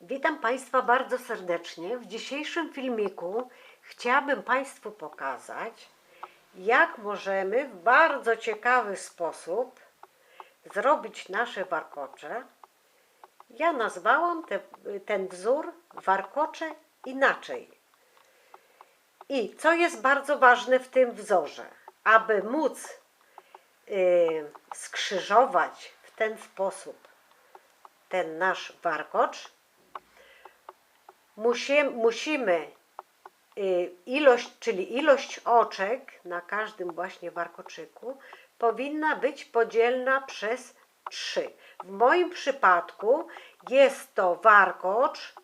Witam Państwa bardzo serdecznie. W dzisiejszym filmiku chciałabym Państwu pokazać, jak możemy w bardzo ciekawy sposób zrobić nasze warkocze. Ja nazwałam te, ten wzór warkocze inaczej. I co jest bardzo ważne w tym wzorze? Aby móc y, skrzyżować w ten sposób ten nasz warkocz, musi, musimy y, ilość, czyli ilość oczek na każdym właśnie warkoczyku powinna być podzielna przez 3. W moim przypadku jest to warkocz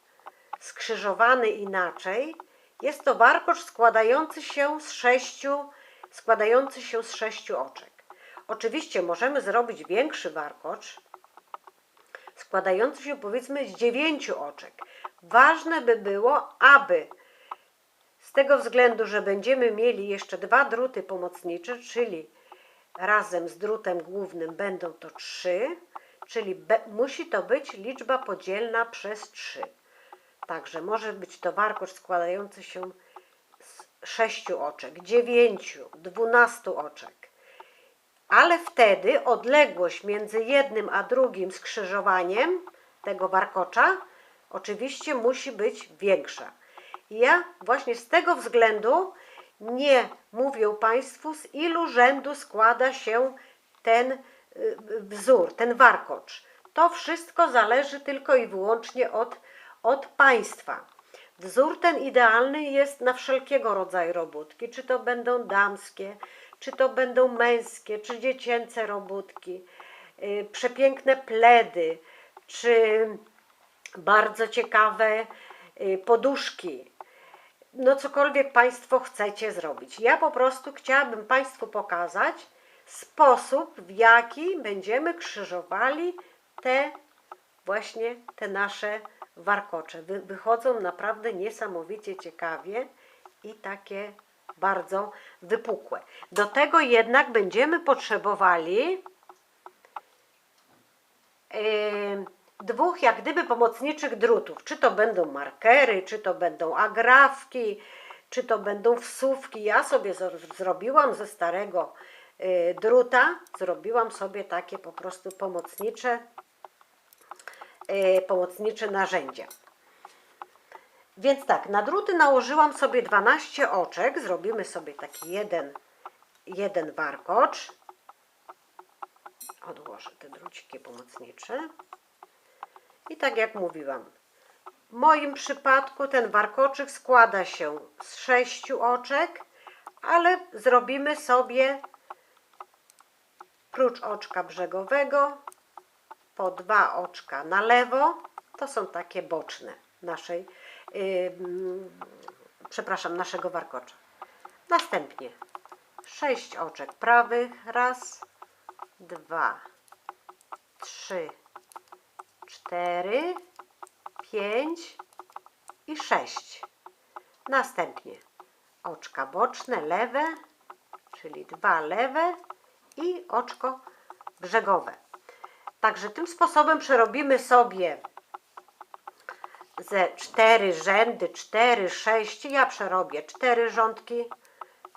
skrzyżowany inaczej. Jest to warkocz składający się z sześciu, składający się z sześciu oczek. Oczywiście możemy zrobić większy warkocz, składający się powiedzmy z dziewięciu oczek. Ważne by było, aby z tego względu, że będziemy mieli jeszcze dwa druty pomocnicze, czyli razem z drutem głównym będą to trzy, czyli be, musi to być liczba podzielna przez trzy. Także może być to warkocz składający się z sześciu oczek, dziewięciu, dwunastu oczek. Ale wtedy odległość między jednym a drugim skrzyżowaniem tego warkocza oczywiście musi być większa. Ja właśnie z tego względu nie mówię Państwu, z ilu rzędu składa się ten y, wzór, ten warkocz. To wszystko zależy tylko i wyłącznie od, od Państwa. Wzór ten idealny jest na wszelkiego rodzaju robótki, czy to będą damskie, czy to będą męskie, czy dziecięce robótki, y, przepiękne pledy, czy bardzo ciekawe y, poduszki. No cokolwiek Państwo chcecie zrobić. Ja po prostu chciałabym Państwu pokazać sposób, w jaki będziemy krzyżowali te właśnie te nasze warkocze. Wy, wychodzą naprawdę niesamowicie ciekawie i takie bardzo wypukłe. Do tego jednak będziemy potrzebowali yy, dwóch jak gdyby pomocniczych drutów. Czy to będą markery, czy to będą agrafki, czy to będą wsówki. Ja sobie zro- zrobiłam ze starego yy, druta, zrobiłam sobie takie po prostu pomocnicze, yy, pomocnicze narzędzia. Więc tak, na druty nałożyłam sobie 12 oczek. Zrobimy sobie taki jeden, jeden warkocz. Odłożę te druciki pomocnicze. I tak jak mówiłam, w moim przypadku ten warkoczyk składa się z sześciu oczek, ale zrobimy sobie prócz oczka brzegowego po dwa oczka na lewo. To są takie boczne naszej, yy, przepraszam, naszego warkocza. Następnie sześć oczek prawych. Raz, dwa, trzy, cztery, pięć i sześć. Następnie oczka boczne, lewe, czyli dwa lewe i oczko brzegowe. Także tym sposobem przerobimy sobie ze cztery rzędy, cztery, sześć. Ja przerobię cztery rządki,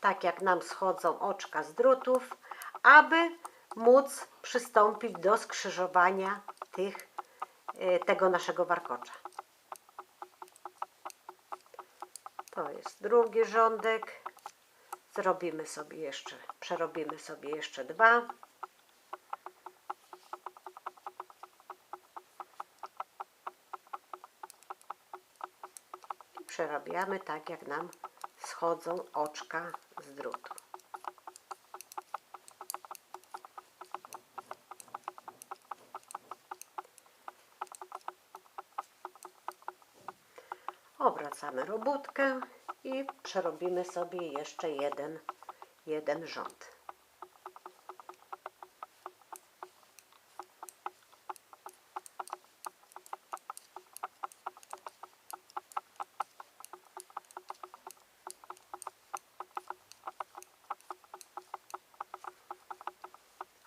tak jak nam schodzą oczka z drutów, aby móc przystąpić do skrzyżowania tych, tego naszego warkocza. To jest drugi rządek. Zrobimy sobie jeszcze, przerobimy sobie jeszcze dwa. I przerabiamy tak, jak nam schodzą oczka z drutu. Obracamy robótkę i przerobimy sobie jeszcze jeden, jeden rząd.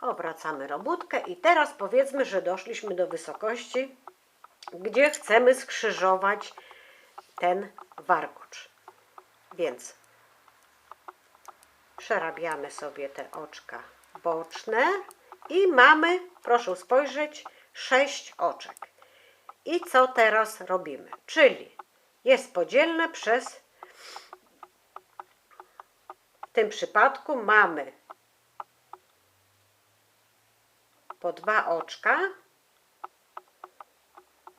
Obracamy robótkę i teraz powiedzmy, że doszliśmy do wysokości gdzie chcemy skrzyżować ten warkocz. Więc przerabiamy sobie te oczka boczne i mamy, proszę spojrzeć, sześć oczek. I co teraz robimy? Czyli jest podzielne przez, w tym przypadku mamy po dwa oczka,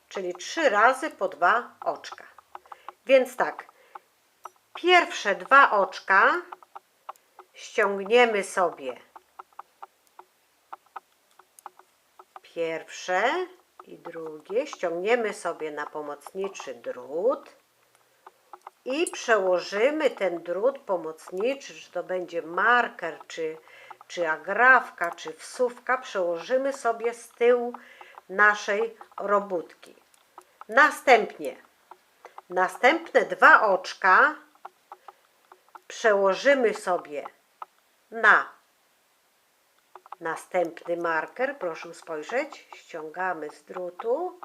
czyli trzy razy po dwa oczka. Więc tak, pierwsze dwa oczka ściągniemy sobie pierwsze i drugie, ściągniemy sobie na pomocniczy drut i przełożymy ten drut pomocniczy, czy to będzie marker, czy, czy agrafka, czy wsówka, przełożymy sobie z tyłu naszej robótki. Następnie następne dwa oczka przełożymy sobie na następny marker. Proszę spojrzeć. Ściągamy z drutu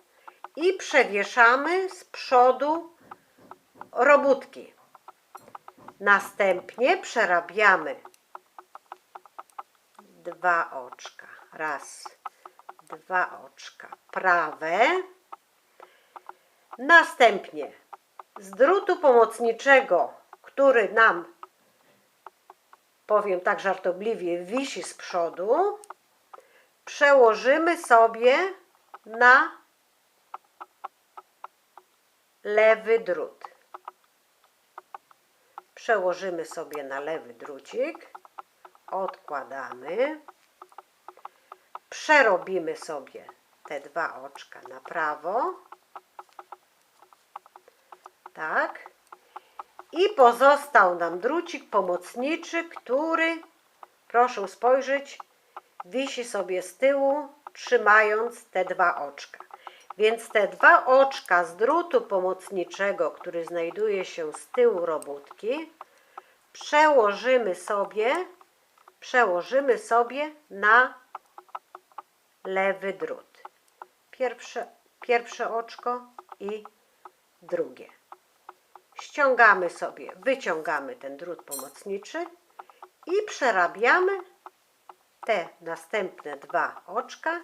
i przewieszamy z przodu robótki. Następnie przerabiamy dwa oczka. Raz, dwa oczka prawe. Następnie z drutu pomocniczego, który nam, powiem tak żartobliwie, wisi z przodu, przełożymy sobie na lewy drut. Przełożymy sobie na lewy drucik, odkładamy, przerobimy sobie te dwa oczka na prawo, tak, i pozostał nam drucik pomocniczy, który, proszę spojrzeć, wisi sobie z tyłu, trzymając te dwa oczka. Więc te dwa oczka z drutu pomocniczego, który znajduje się z tyłu robótki, przełożymy sobie, przełożymy sobie na lewy drut. Pierwsze, pierwsze oczko i drugie. Ściągamy sobie, wyciągamy ten drut pomocniczy i przerabiamy te następne dwa oczka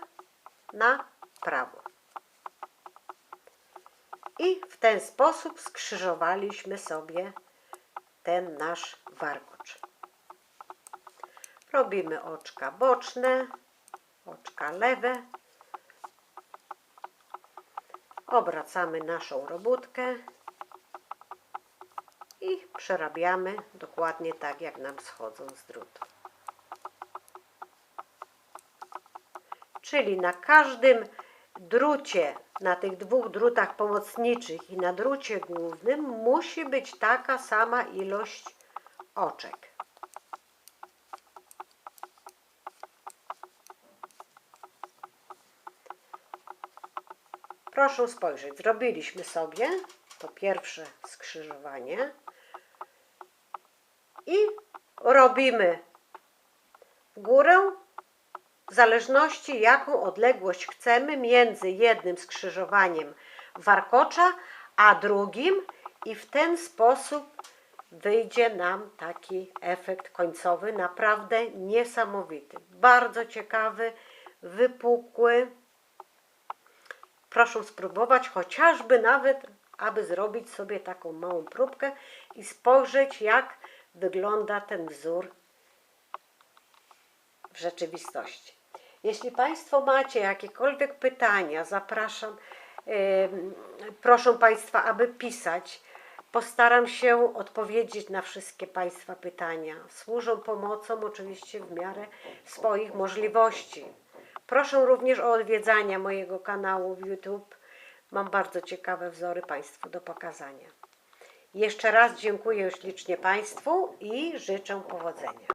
na prawo. I w ten sposób skrzyżowaliśmy sobie ten nasz warkocz. Robimy oczka boczne, oczka lewe. Obracamy naszą robótkę i przerabiamy dokładnie tak, jak nam schodzą z drutu. Czyli na każdym drucie, na tych dwóch drutach pomocniczych i na drucie głównym musi być taka sama ilość oczek. Proszę spojrzeć, zrobiliśmy sobie to pierwsze skrzyżowanie i robimy w górę w zależności jaką odległość chcemy między jednym skrzyżowaniem warkocza a drugim i w ten sposób wyjdzie nam taki efekt końcowy naprawdę niesamowity, bardzo ciekawy, wypukły. Proszę spróbować chociażby nawet, aby zrobić sobie taką małą próbkę i spojrzeć jak wygląda ten wzór w rzeczywistości. Jeśli Państwo macie jakiekolwiek pytania, zapraszam, proszę Państwa, aby pisać. Postaram się odpowiedzieć na wszystkie Państwa pytania. Służą pomocą oczywiście w miarę swoich możliwości. Proszę również o odwiedzanie mojego kanału w YouTube. Mam bardzo ciekawe wzory Państwu do pokazania. Jeszcze raz dziękuję ślicznie Państwu i życzę powodzenia.